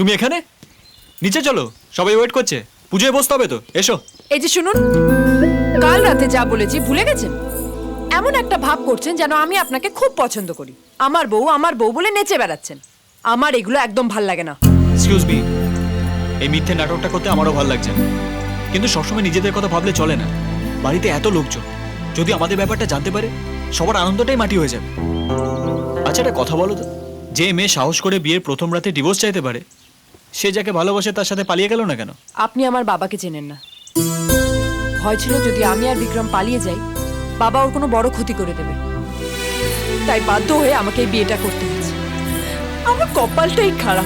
তুমি এখানে? নিচে চলো সবাই ওয়েট করছে। পুজোয় বসতে হবে তো এসো। এই যে শুনুন কাল রাতে যা বলেছি ভুলে গেছেন? এমন একটা ভাব করছেন যেন আমি আপনাকে খুব পছন্দ করি। আমার বউ আমার বউ বলে নেচে বেড়াচ্ছেন। আমার এগুলো একদম ভালো লাগে না। এক্সকিউজ মি এই মিথ্যে নাটকটা করতে আমারও ভালো লাগছে না। কিন্তু সবসময় নিজেদের কথা ভাবলে চলে না। বাড়িতে এত লোকজন যদি আমাদের ব্যাপারটা জানতে পারে সবার আনন্দটাই মাটি হয়ে যাবে। আচ্ছা একটা কথা বলো তো। যে মেয়ে সাহস করে বিয়ের প্রথম রাতে ডিভোর্স চাইতে পারে সে যাকে ভালোবাসে তার সাথে পালিয়ে গেল না কেন? আপনি আমার বাবাকে চেনেন না। ভয় ছিল যদি আমি আর বিক্রম পালিয়ে যাই বাবা ওর কোনো বড় ক্ষতি করে দেবে। তাই বাধ্য হয়ে আমাকে এই বিয়েটা করতে হয়েছে। আমার কপালটাই খারাপ।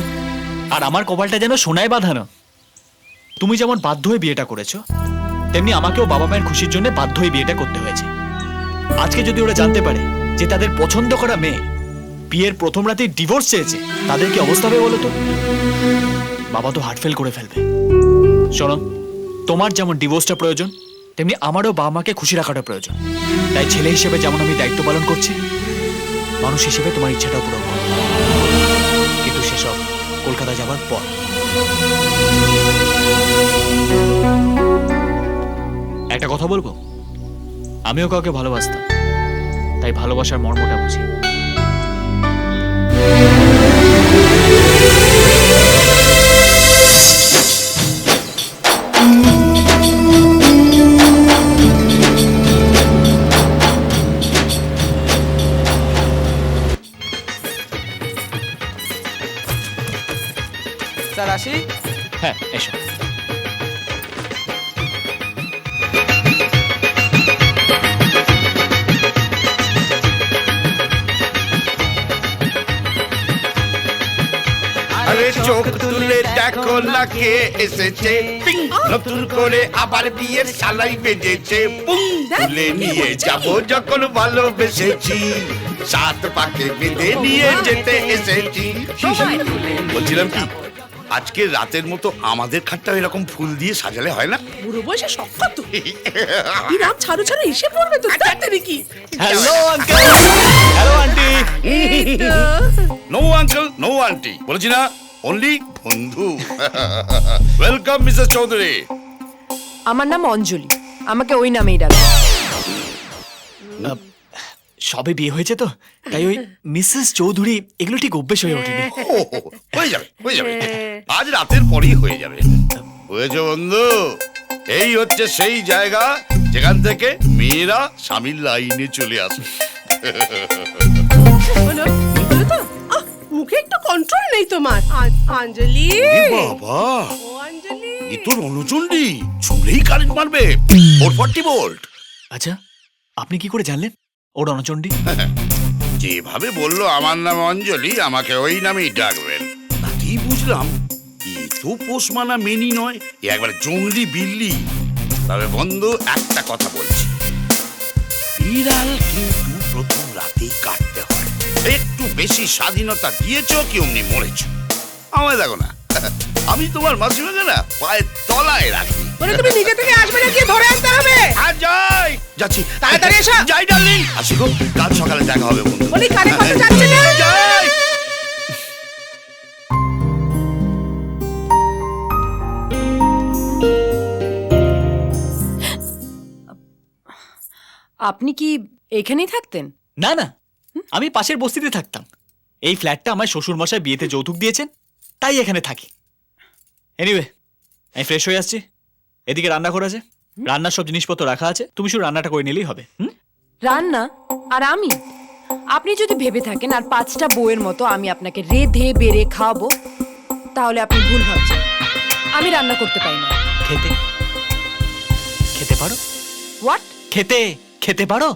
আর আমার কপালটা যেন সোনায় বাঁধানো। তুমি যেমন বাধ্য হয়ে বিয়েটা করেছ তেমনি আমাকেও বাবা মায়ের খুশির জন্য বাধ্য হয়ে বিয়েটা করতে হয়েছে। আজকে যদি ওরা জানতে পারে যে তাদের পছন্দ করা মেয়ে বিয়ের প্রথম রাতেই ডিভোর্স চেয়েছে। তাদের কি অবস্থা হবে বলো তো? বাবা তো হার্ট ফেল করে ফেলবে। শোনো, তোমার যেমন ডিভোর্সটা প্রয়োজন, তেমনি আমারও বাবা মাকে খুশি রাখাটা প্রয়োজন। তাই ছেলে হিসেবে যেমন আমি দায়িত্ব পালন করছি, মানুষ হিসেবে তোমার ইচ্ছাটাও পূরণ কিন্তু সেসব কলকাতা যাবার পর। একটা কথা বলব? আমিও কাউকে ভালোবাসতাম, তাই ভালোবাসার মর্মটা বুঝি। স্যার আসি। হ্যাঁ এসো। আরে চোখ তুলে দেখো না কে এসেছে। পিং! নতুন করে আবার বিয়ের সালাই বেজেছে পুং তুলে নিয়ে যাব যখন ভালোবেসেছি। সাত পাকে বেঁধে নিয়ে যেতে এসেছি। বলছিলাম কি? আজকে রাতের মতো আমাদের খাটটা এরকম ফুল দিয়ে সাজালে হয় না? বুড়ো বয়সে সক্ষম তো। এই রাত ছাড়ো ছাড়ো এসে পড়বে তো তাড়াতাড়ি কি hello uncle hello aunty no uncle no aunty বলেছি না অনলি বন্ধু। ওয়েলকাম মিসেস চৌধুরী আমার নাম অঞ্জলি। আমাকে ওই নামেই ডাক। সবে বিয়ে হয়েছে তো তাই ওই মিসেস চৌধুরী এগুলো ঠিক অভ্যেস হয়ে ওঠেনি। ও, হয়ে যাবে হয়ে যাবে। আজ রাতের পরেই হয়ে যাবে। হয়েছে বন্ধু এই হচ্ছে সেই জায়গা যেখান থেকে মেয়েরা স্বামীর লাইনে চলে আসে। হলো হলো তো? আহ, মুখে একটু কন্ট্রোল নেই তোমার। আ- অঞ্জলি এ বাবা ও অঞ্জলি এ তো রণচণ্ডী চুলেই কারেন্ট মারবে। ফোর ফর্টি ভোল্ট আচ্ছা আপনি কি করে জানলেন? ও রণচণ্ডী যেভাবে বলল আমার নাম অঞ্জলি, আমাকে ওই নামেই ডাকবেন। তাতেই বুঝলাম? এ তো পোষ মানা মেনি নয়, এ একবার জঙ্গলি বিল্লি। তবে বন্ধু, একটা কথা বলছি। বিড়াল কিন্তু প্রথম রাতেই কাটতে হয়। একটু বেশি স্বাধীনতা দিয়েছ কি অমনি মরেছো? আমায় দেখো না। আমি তোমার মাসিমাকে না পায়ের তলায় রাখি। মানে তুমি নিজে থেকে আসবে না গিয়ে ধরে আনতে হবে। আর যাই। যাচ্ছি। তাড়াতাড়ি এসো। যাই ডার্লিং। আসি গো। কাল সকালে দেখা হবে বন্ধু। বলি কানে কথা যাচ্ছে না। যাই। আপনি কি এখানেই থাকতেন? না না। আমি পাশের বস্তিতে থাকতাম। এই ফ্ল্যাটটা আমার শ্বশুর মশাই বিয়েতে যৌতুক দিয়েছেন তাই এখানে থাকি। এনিওয়ে আমি ফ্রেশ হয়ে আসছি। এদিকে রান্না করা আছে। রান্নার সব জিনিসপত্র রাখা আছে। তুমি শুধু রান্নাটা করে নিলেই হবে হুম? রান্না? আর আমি? আপনি যদি ভেবে থাকেন আর পাঁচটা বউয়ের মতো আমি আপনাকে রেধে বেড়ে খাওয়াবো তাহলে আপনি ভুল ভাবছেন। আমি রান্না করতে পারি না। খেতে? খেতে পারো? হোয়াট খেতে? খেতে পারো?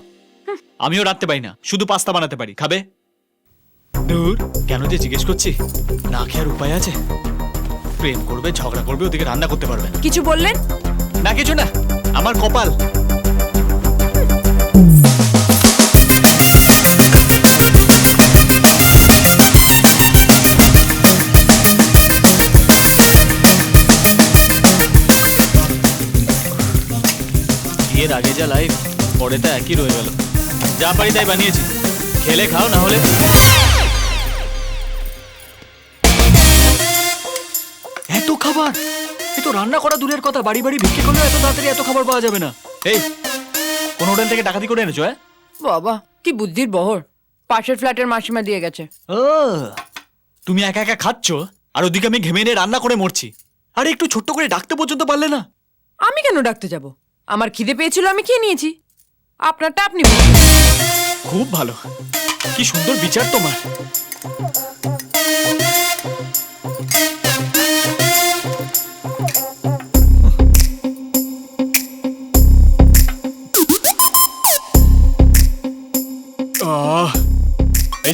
আমিও রাখতে পারি না। শুধু পাস্তা বানাতে পারি। খাবে? দূর। কেন যে জিজ্ঞেস করছি? না খেয়ার উপায় আছে? প্রেম করবে ঝগড়া করবে ওদিকে রান্না করতে পারবে না। কিছু বললেন? না কিছু না আমার কপাল। বিয়ের আগে যা লাইফ পরে তা একই রয়ে গেল। যা পারি তাই বানিয়েছি। খেলে খাও না হলে খাবার? এ তো রান্না করা দূরের কথা বাড়ি বাড়ি ভিক্ষে করলেও এত তাড়াতাড়ি এত খাবার পাওয়া যাবে না। এই কোন হোটেল থেকে ডাকাতি করে এনেছো হ্যাঁ? বাবা কি বুদ্ধির বহর। পাশের ফ্ল্যাটের মাসিমা দিয়ে গেছে। ও তুমি একা একা খাচ্ছ আর ওদিকে আমি ঘেমে এনে রান্না করে মরছি। আরে একটু ছোট্ট করে ডাকতে পর্যন্ত পারলে না? আমি কেন ডাকতে যাব? আমার খিদে পেয়েছিল আমি খেয়ে নিয়েছি। আপনারটা আপনি বলুন। খুব ভালো। কি সুন্দর বিচার তোমার।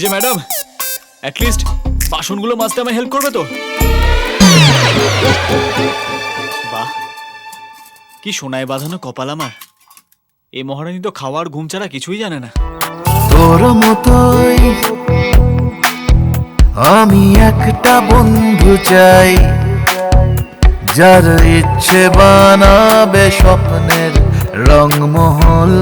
যে ম্যাডাম অ্যাটলিস্ট বাসনগুলো মাজতে আমায় হেল্প করবে তো। বাহ, কি সোনায় বাঁধানো কপাল আমার। এই মহারানী তো খাওয়ার ঘুম ছাড়া কিছুই জানে না। তোর মতোই আমি একটা বন্ধু চাই, যার ইচ্ছে বানাবে স্বপ্নের রংমহল।